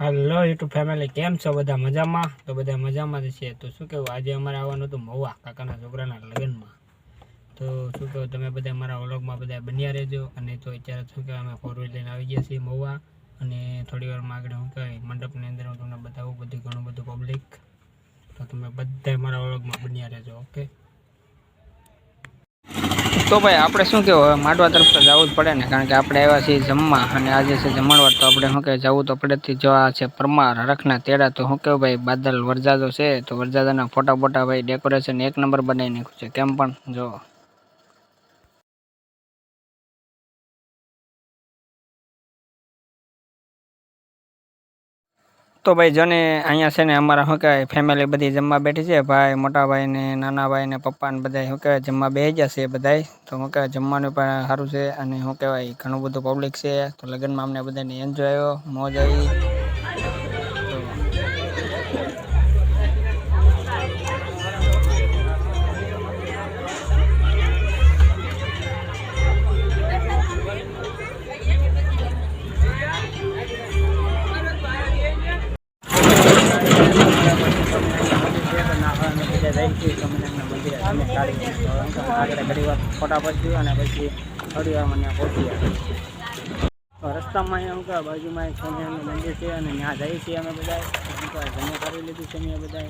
Hello, YouTube family, કેમ છો બધા મજામાં? તો બધા મજામાં જ છે. તો શું કહેવું આજે અમારે આવવાનું હતું મહુવા કાકાના છોકરાના લગ્નમાં. તો શું કહેવું તમે બધા મારા વ્લોગમાં બધા બન્યા રહેજો. અને તો અત્યારે શું કહેવાય અમે ફોર વ્હીલ લઈને આવી ગયા છીએ મહુવા. અને થોડી વારમાં આગળ શું કહેવાય મંડપની અંદર હું તમને બતાવું બધું ઘણું બધું પબ્લિક તો તમે બધા મારા વ્લોગમાં બન્યા રહેજો ઓકે તો ભાઈ, આપણે શું કહેવાય માટવા તરફ તો જવું જ પડે ને, કારણ કે આપણે આવ્યા છીએ જમવા અને આજે છે જમણવાર, તો આપણે શું કહેવાય, જવું તો પડે જ આ છે પરમાર હરખના તેડા, તો શું કહેવું ભાઈ, બાદલ વરજાદો છે, તો વરજાદાના ફોટા ફોટા ભાઈ ડેકોરેશન એક નંબર બનાવી નાખ્યું છે. કેમ પણ? જો તો ભાઈ જોને અહીંયા છે ને અમારા શું કહેવાય ફેમિલી બધી જમવા બેઠી છે. ભાઈ મોટા ભાઈ ને નાના ભાઈ ને પપ્પા ને બધા શું કહેવાય, જમવા બે ગયા છે બધાય. તો શું કહેવાય, જમવાનું પણ સારું છે અને શું કહેવાય, ઘણું બધું પબ્લિક છે. તો લગ્નમાં અમને બધાને એન્જોય આવ્યો મોજ આવી. તો ફોટા પછી અને પછી થોડી વાર મને પહોંચી રસ્તામાં શું કહેવાય બાજુમાં એક સ્વામિનારાયણનું મંદિર છે અને ત્યાં જઈએ છીએ અમે બધા કહેવાય કરી લીધું છે અહીંયા બધા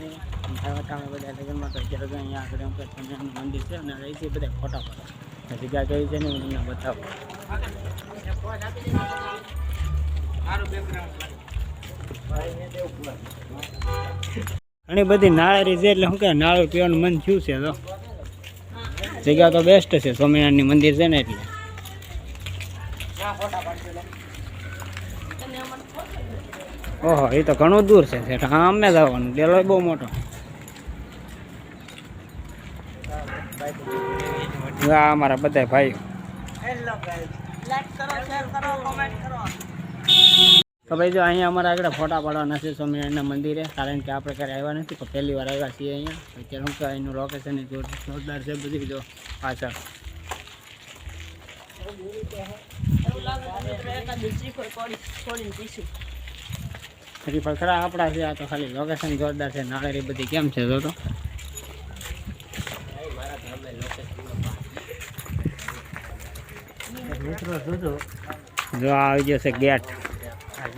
ખાવા અમે બધા લગ્નમાં તો અત્યારે અહીંયા આગળ શું કહેવાય સ્વામિનારાયણનું મંદિર છે અને જઈએ છીએ બધા ફોટા ફોટા જગ્યા કેવી છે ને હું તમને બતાવું. ઘણી બધી નાળેરી છે એટલે શું કે નાળું પીવાનું મન થયું છે તો. જગ્યા તો બેસ્ટ છે, સ્વામિનારાયણની મંદિર છે ને એટલે. ઓહો, એ તો ઘણું દૂર છે હા, અમે જવાનું ડેલો બહુ મોટો. આ અમારા બધા ભાઈઓ. તો ભાઈ જો અહીંયા અમારા આગળ ફોટા પાડવાના છે સ્વામિનારાયણના મંદિરે. કારણ કે આપણે ક્યારે આવ્યા નથી પણ પહેલી વાર આવ્યા છીએ અહીંયા. અત્યારે શું કહેવાય એનું લોકેશન જોરદાર છે બધી જો પાછળ. શ્રીફળ ખરા આપણા છે આ તો ખાલી લોકેશન જોરદાર છે નાળેરી બધી કેમ છે જો તો જો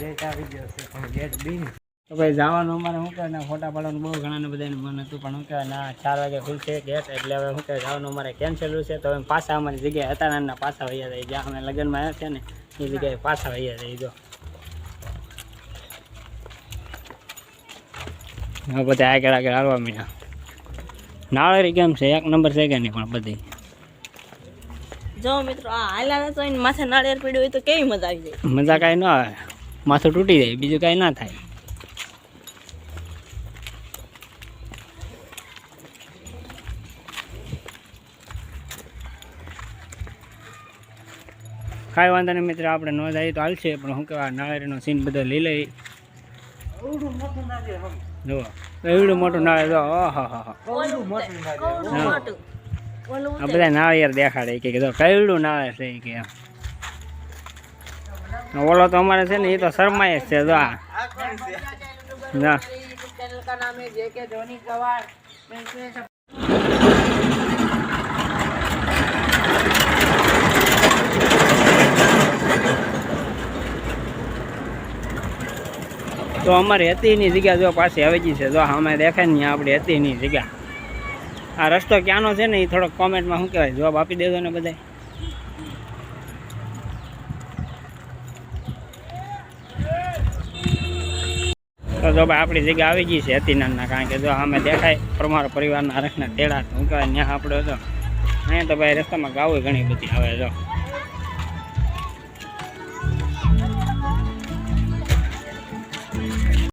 આ આવી ગયો છે. ગેટ તો ભાઈ જવાનું અમારે શું કહે ફોટા પાડવાનું બહુ ઘણા બધાને મન હતું પણ શું કહેવાય ના ચાર વાગે ખુલશે ગેટ એટલે હવે શું કહેવાય જવાનું અમારે કેન્સલ છે તો હવે પાછા અમારી જગ્યાએ હતા નાના પાછા વૈયા જાય જ્યાં અમે લગ્નમાં આવ્યા છે ને એ જગ્યાએ પાછા વૈયા જાય જો હવે બધા આગળ આગળ હાલવા મીના નાળેરી કેમ છે? એક નંબર છે કે નહીં પણ બધી? જો મિત્રો આ હાલા તો એને માથે નાળિયેર પીડ્યું હોય તો કેવી મજા આવી જાય? મજા કાંઈ ન આવે. માથું તૂટી જાય બીજું કાંઈ ના થાય. કાંઈ વાંધો નહીં મિત્ર આપણે ન જાય તો હાલશે પણ હું કહેવાય નાળિયેરનો સીન બધો લઈ લઈ જુઓ એવડું મોટું નાળિયેર જો ઓહો હો હો કવડું મોટું ઓલું આ બધા નાળિયેર દેખાડે કે કીધું કેવડું નાળિયેર છે કે એમ. ઓલો તો અમારે છે ને એ તો શર્માય જ છે, જો આ. ના તો અમારે હતીની જગ્યા જો પાછી આવેજી છે, જો અમે દેખાય નહીં હતી હતીની જગ્યા. આ રસ્તો ક્યાંનો છે ને એ થોડોક કોમેન્ટમાં શું કહેવાય? જવાબ આપી દેજો ને બધાય. તો જો ભાઈ આપણી જગ્યા આવી ગઈ છે હતીનાના કારણ કે જો અમે દેખાય પરમાર પરિવારના રખના ટેડા શું કહેવાય ત્યાં આપણે તો. અહીંયા તો ભાઈ રસ્તામાં ગાવું ઘણી બધી આવે જો.